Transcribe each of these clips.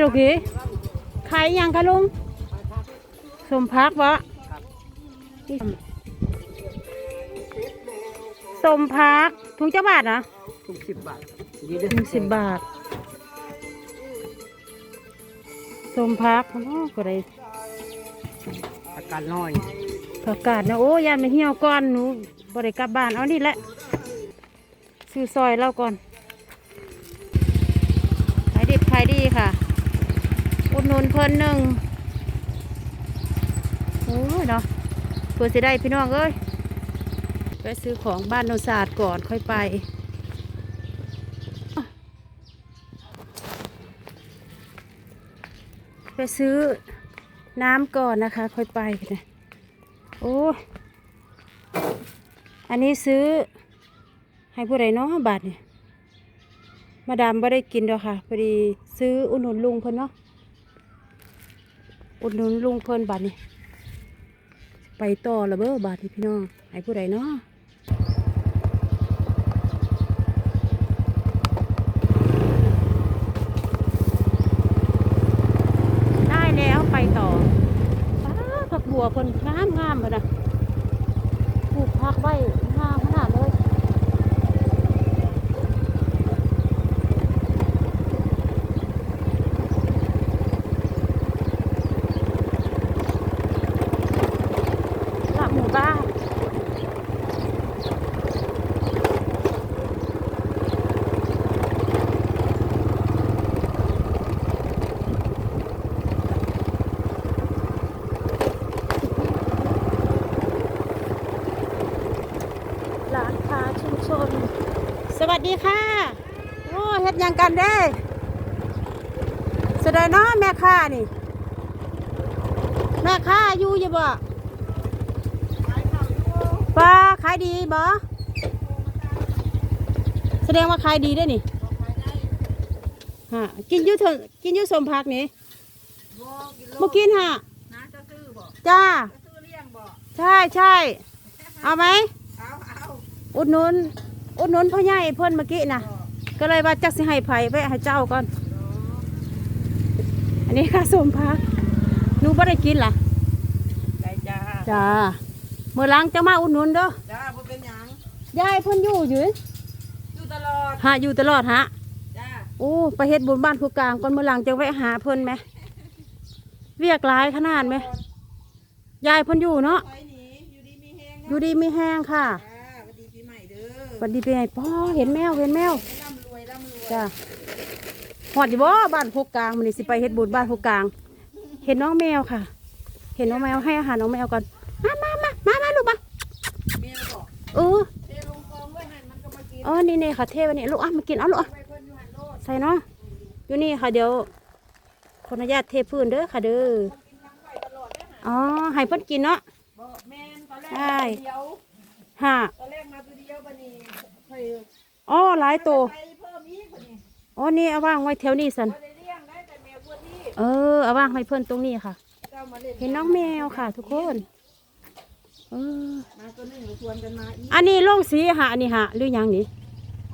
ดูกี้ขายยังคะลุงสมพักวะสมพักถุงเจ้าบาทนะทุกสิบบาทยี่สิบถุงสิบบาทสมพักโอ้ก็ได้อาการน้อยผักกาดนะโอ้ยานมาเหี่ยวก่อนหนูบ่ได้กลับบ้านเอานี่แหละซื้อซอยเราก่อนขายดิบขายดีค่ะอุด หนุนเพิ่นหนึ่งโอ้ยเนาะเพื่อสิได้พี่น้องเอ้ยไปซื้อของบ้านโนศาสตร์ก่อนค่อยไปไปซื้อน้ำก่อนนะคะ ค่อยไปนะโอ้ยอันนี้ซื้อให้ผู้ใดเนาะบาทเนี่ยมาดามไม่ได้กินดอกค่ะพอดีซื้ออุดหนุนลุงเพิ่นเนาะ อุดหนุนลุงเพิ่นบาทนี่ไปต่อละเบ้อบาทนี่พี่น้องให้ผู้ใดเนาะได้แล้วไปต่อป้าผักบัวเพิ่นงามงามเลยนะปลูกผักไว้งามขนาดเลย หลับหมู่บ้านร้านค้าชุมชน สวัสดี ค่ะ โอ้เฮ็ดหยังกันเด้แสดงเนาะแม่ค้านี่ แม่ค้าอยู่อยู่บ่ปลาขายดีบ่แสดงว่าขายดีได้อนี่ฮะกินอยุเถอะกินอยุสมพักนี่เมื่อกินฮะน้าจะซื้อบ่จ้าจะซื้อเลี้ยงบ่ใช่ใช่เอาไหมเอาเอาอุดหนุน อุดหนุนพ่อใหญ่เพิ่นเมื่อกี้นะก็เลยว่าจักสิให้ไผไปให้เจ้าก่อน อันนี้ค่ะสมพักหนูบ่ได้กินล่ะใจจ้าจ้าเมื่อหลังจะมาอุดหนุนเด้อจ้าบ่เป็นหยังยายเพิ่นอยู่อยู่อยู่ตลอดหาอยู่ตลอดฮะจ้าโอ้ไปเฮ็ดบุญบ้านผู้กลางก่อนเมื่อหลังจะแวะหาเพิ่นไหมเรียกหลายขนาดไหมยายเพิ่นอยู่เนาะถอยหนีอยู่ดีมีแฮงอยู่ดีมีแห้งค่ะ วัสดีปีใหม่พ่อเห็นแมวเห็นแมวร่ำรวยร่ำรวยจ้าหอดอยู่บ่บ้านผู้กลางมันนี่สิไปเฮ็ดบุญบ้านผู้กลาง เห็นน้องแมวค่ะ เห็นน้องแมวให้อาหารน้องแมวก่อนมามามามามาลูกมาเมียบอกเออเทลงกองไว้หันมันก็มากินเออนี่นี่ค่ะเทไว้นี่ลูกอะมากินเอาลูกอะไปเพิ่นอยู่หันโลดใส่เนาะอยู่นี่ค่ะเดี๋ยวขออนุญาตเทพื้นเด้อค่ะเด้อกินน้ำไข่ตลอดเด้อหาอ๋อให้เพิ่นกินเนาะบ่แม่นตอนแรกใช่มาตัวเดียวฮะตอนแรกมาตัว เดียวบัดนี้เฮ้ยอ๋อหลายตัวไปเพิ่มอีกบัดนี้อ๋อนี่เอาว่างไว้แถวนี้สันบ่ได้เลี้ยงได้แต่แมวพวกนี้เออเอาว่างไว้เพิ่นตรงนี้ค่ะ เจ้ามาเล่นเห็นน้องแมวค่ะ ทุกคนเออมาตัวหนึงหรือชวนกันมาอีกอันนี้โรงสีหะอันนี้หะหรือหยังนี่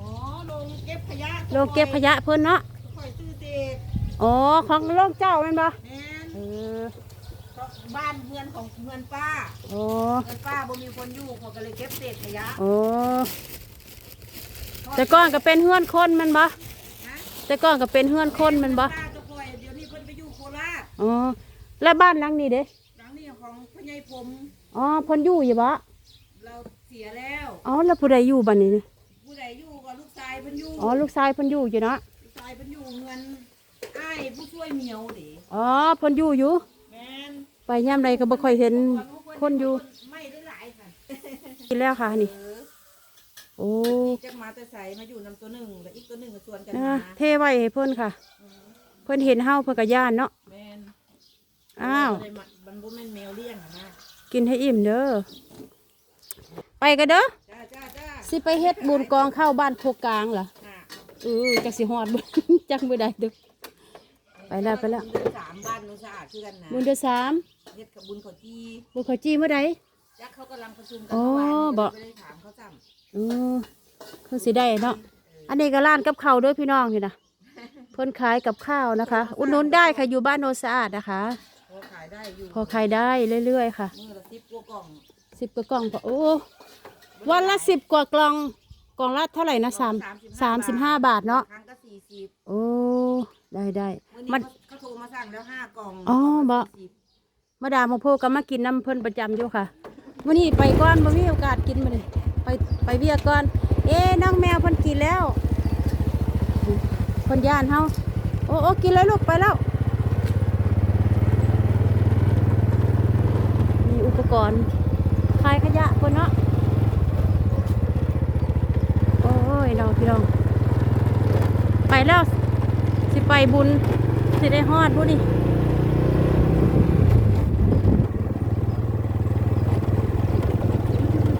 อ๋อลงเก็บขยะโรงเก็บขยะเพิ่นเนาะค่อยซื้อเตกอ๋อของโรงเจ้าแม่นบ่แม่นเออ บ้านเพื่อนของเพื่อนป้าโอ้เพื่อนป้าบ่มีคนอยู่เขาก็เลยเก็บเศษขยะโอ้แต่ก่อนก็เป็นเฮือนคนแมันบ่นะแต่ก่อนก็เป็นเฮือนคนแมันบ่ป้าก็ปล่อยเดี๋ยวนี้เพิ่นไปอยู่โคราชอ๋อแล้วบ้านหลังนี้เด้หลังนี้ของพ่อใหญ่ผมอ๋อเพิ่นอยู่อยู่บ่เราเสียแล้ว อ๋อแล้วผู้ใดอยู่บัดนี้เนี่ยผู้ใดอยู่ก็ลูกชายเพิ่นอยู่อ๋อลูกชายเพิ่นอยู่อยู่เนาะลูกชายเพิ่นอยู่เงินอ้ายผู้ช่วยเหมียวดิอ๋อเพิ่นอยู่อยู่แม่น ไปยามใดก็บ่ค่อยเห็นคนอยู่ไม่ได้หลายค่ะกินแล้วค่ะนี่เออโอ้จะมาแต่ใส่มาอยู่นำตัวหนึ่งแล้วอีกตัวหนึ่งก็ชวนกันนะมาเทไว้ให้เพิ่นค่ะ เพิ่นเห็นเฮาเพิ่นก็ย่านเนาะแม่นอ้าวเลยมามันบ่แม่นแมวเลี้ยงอะนะกินให้อิ่มเด้อไปกันเด้อจ้าจ้าจ้าสิไปเฮ็ดบุญกองเข้าบ้านโคกลางเหรอค่ะเออจักสิฮอดบ่จักบ่ได้เด้อ ไปแล้วไปแล้วบุญเดือนสามบ้านนู้นสะอาดคือกันนะบุญเดือนสามเฮ็ดกับบุญเขาจีบุญเขาจี้เมื่อใดจักเขากำลังประชุมกัอ๋อเมื่อวานบ่ไม่ได้ถามเขาจเออเพิ่นสิได้เนาะอันนี้ก็ร้านกับข้าวเด้อพี่น้องนี่นะเพิ่นขายกับข้าวนะคะ อุดหนุนได้ค่ะอยู่บ้านโนนสะอาดนะคะพอขายได้อยู่พอขายได้เรื่อยๆค่ะมือละสิบกว่ากล่องสิบกว่ากล่องพอโอ้วันละสิบกว่ากล่องกล่องละเท่าไหร่นะสามสามสิบห้าบาทเนาะ ครั้งก็สี่สิบโอ้ ได้ได้มื่อมันี้นเขาโทรมาสั่งแล้วห้ากล่องอ๋อบ่สี่สิมาดามมาโพก็มากินน้ำเพิ่นประจำอยู่ค่ะวันนี้ไปก่อนบ่มีโอกาสกินมาเลยไปไปเวียกก่อน เอ๊ะน้องแมวเพิ่นกินแล้วเพิ่นย่านเฮาโอ้โอ้กินเลยลูกไปแล้ว มีอุปกรณ์คายขยะเพิ่นเนาะโอ้ยน้องพี่น้องไปแล้วสิ ไปบุญสิได้ฮอดบุญนี่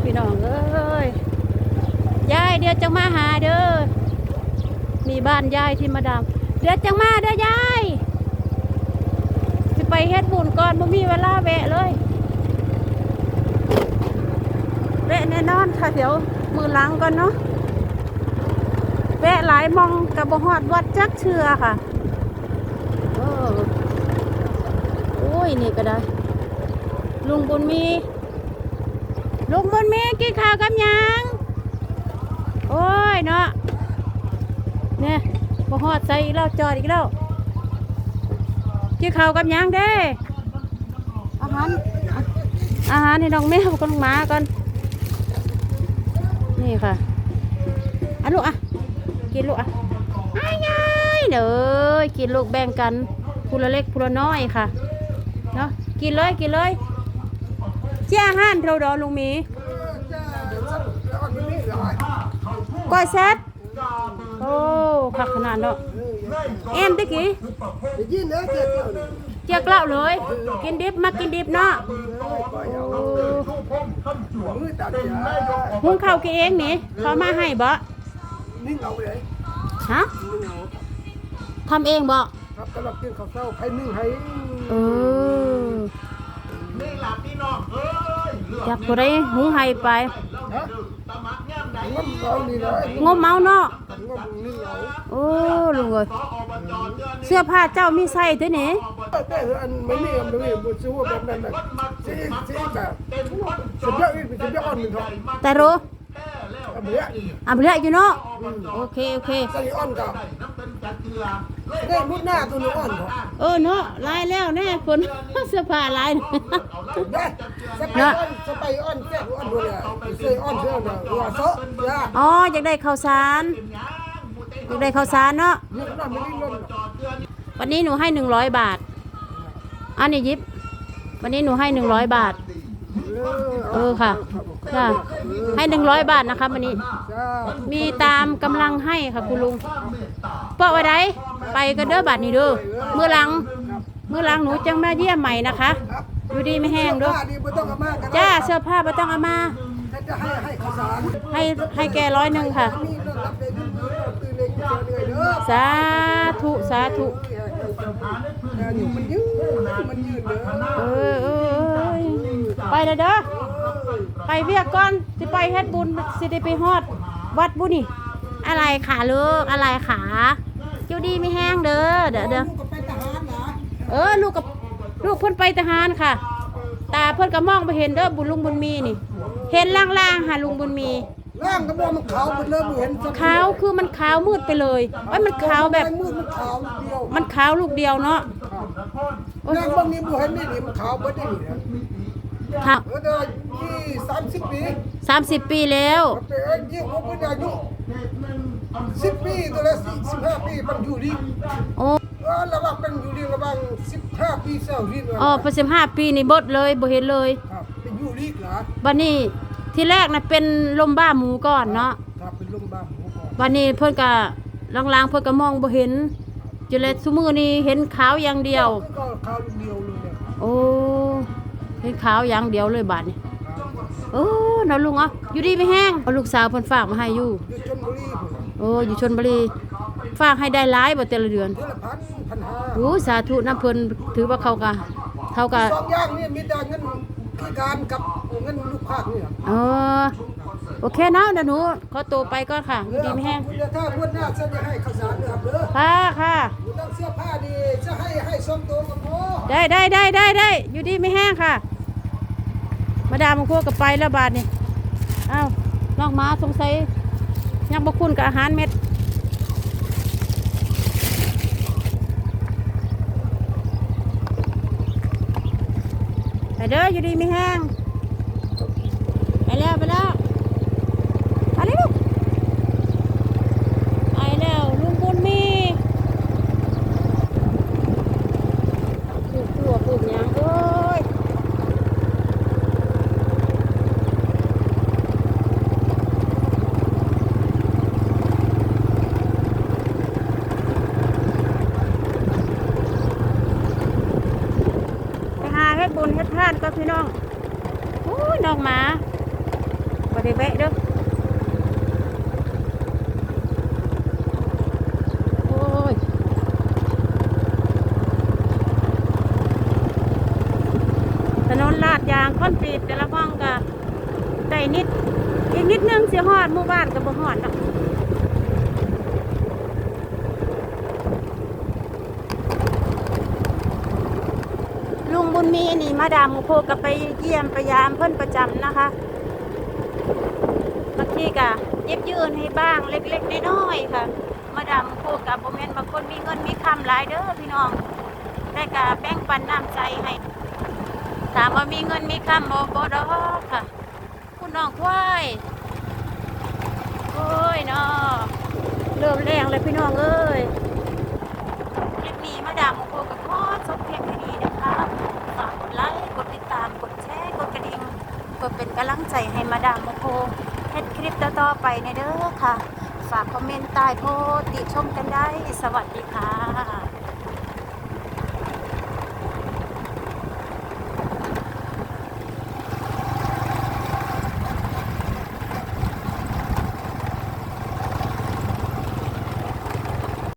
พี่น้องเอ้ยยายเดี๋ยวจะมาหาเด้อมีบ้านยายที่มาดามเดี๋ยวจะมาเด้อยายจะไปเฮ็ดบุญก่อนบ่มีเวลาแวะเลยแวะแน่นอนค่ะเดี๋ยวมือล้างก่อนเนาะ แวะหลายหมองกับบฮอดวัดจักเชือค่ะเออโอ้ยนี่ก็ได้ ลุงบุญมี ลุงบุญมีกินข้าวกับหยังโอ้ยเนาะเนี่ยบ่ฮอดใส่อีกแล้วจอดอีกแล้วกินข้าวกับหยังเด้อาหารอาหารให้น้องแมวกับน้องหมาก่อนนี่ค่ะอะลูกอะ กินลูกอะง่ายง่ายๆเด้อกินลูกแบ่งกันพูละเล็กพูละน้อยค่ะเนาะกินเลยกินเลยเจ้าห้านเท่าดอลุงมีก้อยแซดโอ้ผักขนาดเนาะเอ็มตะกี้เจ็ดเจ้านี่เจียกล่าเลย กินดิบมากินดิบเนาะปล่อยเอาโอ้มือตัดยาหุงข้าวกินเองนี่เขามาให้บ่ นิ่งเอาไปเลยฮะนิ่งเอาทำเองบ่ครับสำหรับกินข้าวเช้าใครนึ่งให้เอออยากตัวได้หุงให้ไปฮะงมเอานี่เลยงมเมาเนาะงมนึ่งเอาโอ้ลุงเอ้ยเสื้อผ้าเจ้ามีใส่ตัวนี้แต่อันไม่มีอันไม่มีบุษว่าแบบนั้นน่ะสิสิแบบสิบยอดอีกสิบยอดอ่อนหนึ่งเถอะแต่รู้ อันเนี้ยอะเรื่อยอยู่เนาะโอเคโอเคใส่อ่อนกับได้มุดหน้าตัวนี้อ่อนเถอะเออเนาะลายแล้วแน่ฝน เสื้อผ้าลายได้สไปอ่อนสไปอ่อนแซ่บอ่อนด้วยเลยเสื้ออ่อนเสื้อเนี่ยหัวโซะยาอ๋ออยากได้ข้าวสารอยากได้ข้าวสารเนาะเยอะขนาดไม่ได้ล้นวันนี้หนูให้หนึ่งร้อยบาท อันนี้ยิบ วันนี้หนูให้หนึ่งร้อยบาท เออค่ะ ค่ะให้หนึ่งร้อยบาทนะคะวันนี้ จ้ามีตามกำลังให้ค่ะคุณลุงเปาะไว้ไดไปกันเด้อบัดนี้เด้อเมื่อหลังเมื่อหลังหนูจังมาเยี่ยมใหม่นะคะ อยู่ดีไม่แห้งเด้อดีไม่ต้องเอามากกันจ้าเสื้อผ้าไม่ต้องเอามาถ้าจะให้ให้ข้าวสารให้ให้แกร้อยหนึ่งค่ะมีเรื่องรับได้ด้วยตื่นเลยเจอเลยเด้อสาธุสาธุอยู่มันยืดมันยืดเด้อ เออเออเออไปเลยเด้อ เวียกก่อนสิไปเฮ็ดบุญสิได้ไปฮอดวัดบุญนี่ อะไรขาเลิกอะไรขาอยู่ดีไม่แห้งเด้อเด้อเด้อก็ไปทหารนะเออลูกกับลูกเพิ่นไปทหารค่ะ ตาเพิ่นก็มองไปเห็นเด้อบุญลุงบุญมีนี่ เห็นล่างๆหาลุงบุญมีร่างกระบอกมันขาวหมดเลยเห็นขาวคือมันขาวมืดไปเลยว่ามันขาวแบบมืดมันขาวเดียวมันขาวลูกเดียวเนาะร่างบางนี้บุเห็นนี่นี่มันขาวเบิดได้ นี่ค่ะเออเด้อยี่สามสิบปีสามสิบปีแล้วแต่เอ้ยยี่ผมเป็นอายุสิบปีตัวละสิบห้าปีมันอยู่ดีโอ้เออระหว่างเป็นอยู่ดีระหว่างสิบห้าปีเศร้าดีเลยอ๋อประสิบห้าปีนี่เบดเลยบ่เห็นเลยครับเป็นอยู่ดีเหรอบัดนี้ที่แรกน่ะเป็นลมบ้าหมูก่อนเนาะครับเป็นลมบ้าหมูก่อนบัดนี้เพิ่นก็ลางๆเพิ่นก็มองบ่เห็นจนเลยซุมื้อนี้เห็นขาวอย่างเดียวก็ขาวเดียวเลยเนี่ยโอ้ เห็นขาวอย่างเดียวเลยบาดนี้โอ้น้าลุงอะอยู่ดีไม่แห้งเอาลูกสาวเพิ่นฝากมาให้อยู่อยู่ชนบุรีพุ่นโอ้อยู่ชนบุรีฝากให้ได้หลายบ่แต่ละเดือนเดือนละพันพันห้าโอ้สาธุน้ำเพิ่นถือว่าเขาก็เขาก็สองอย่างนี่มีแต่เงินพิการกับเงินลูกภาคนี่เออโอเคนะเดี๋ยวหนูขอตัวไปก่อนค่ะอยู่ดีไม่แห้งคุณจะถ้าพูดหน้าจะจะให้ข้าวสารนะครับเด้อค่ะค่ะคุณต้องเสื้อผ้าดีจะให้ให้ส้มโตกับโมได้ได้ได้ได้ได้อยู่ดีไม่แห้งค่ะ มาดามมาพวกกับไปแล้วบาทนี่อ้าวน้องหมาสงสัยยังบกคุณกับอาหารเม็ดไปเด้ออยู่ดีไม่แห้งไปแล้วไปแล้วไปเร็วไปแล้วลุงบุญมีปลูกตัวปลูกหยังเอ้ยไปหาเฮ็ดานก็พี่น้องโอ้ยน้องหมาบ่ได้แวะเด้อโอ้ยถนนลาดยางคอนกรีตแต่ละห้องก็ได้นิด อีกนิดนึงเสียหอดหมู่บ้านกับบ่หอดเนาะ บุญมีนี่มาดามโพกับไปเยี่ยมไปยามเพิ่นประจำนะคะบางทีก็เย็บยืนให้บ้างเล็กๆน้อยๆค่ะ มาดามโพกับโมเมนบางคนมีเงินมีคำหลายเด้อพี่น้องได้กะแบ่งปันน้ำใจให้ถามว่ามีเงินมีคำบ่บ่ดอกค่ะคุณน้องควายโอ้ยนาะเริ่มแรงเลยพี่น้องเอ้ยคลิปนี้มาดามโมโคกับพ่อชมเพียงดีนะคะ พื่อเป็นกำลังใจให้มาดามโมโกเฮ็ดคลิปต่อๆไปในเด้อค่ะ ฝากคอมเมนต์ใต้โพสติชมกันได้ สวัสดีค่ะ